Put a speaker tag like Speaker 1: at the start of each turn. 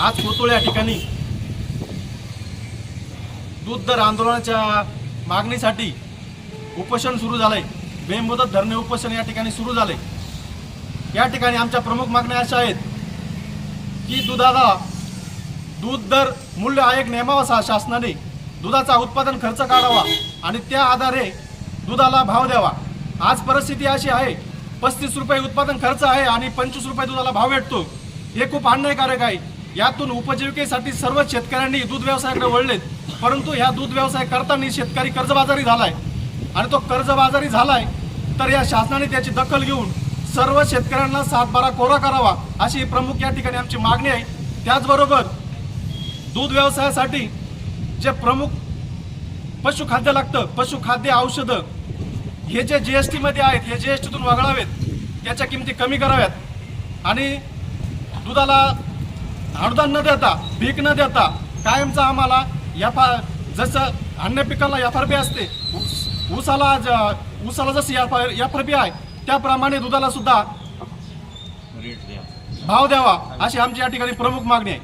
Speaker 1: आज कोतुळ या ठिकाणी दूध दर आंदोलनाच्या मागणीसाठी उपोषण सुरू झालंय. बेमुदत धरणे उपोषण या ठिकाणी सुरू झाले या ठिकाणी आमच्या प्रमुख मागण्या अशा आहेत की दुधाला दूध दर मूल्य आयोग नेमावा शासनाने दुधाचा उत्पादन खर्च काढावा आणि त्या आधारे दुधाला भाव द्यावा. आज परिस्थिती अशी आहे पस्तीस रुपये उत्पादन खर्च आहे आणि पंचवीस रुपये दुधाला भाव भेटतो. हे खूप अन्यायकारक आहे. यातून उपजीविकेसाठी सर्व शेतकऱ्यांनी दूध व्यवसायाकडे वळलेत. परंतु ह्या दूध व्यवसाय करताना शेतकरी कर्जबाजारी झालाय. आणि तो कर्जबाजारी झालाय तर या शासनाने त्याची दखल घेऊन सर्व शेतकऱ्यांना सातबारा कोरा करावा अशी प्रमुख या ठिकाणी आमची मागणी आहे. त्याचबरोबर दूध व्यवसायासाठी जे प्रमुख पशुखाद्य लागतं पशुखाद्य औषधं हे जे जी एस टीमध्ये आहेत हे जी एस टीतून वगळावेत त्याच्या किमती कमी कराव्यात. आणि दुधाला अनुदान न देता भीक न देता कायमचा आम्हाला एफ जसं अन्य पिकाला एफ आर पी असते ऊस- ऊसाला ज- ऊसाला जशी एफ आर पी आहे त्याप्रमाणे दुधाला सुद्धा भाव द्यावा अशी आमची या ठिकाणी प्रमुख मागणी आहे.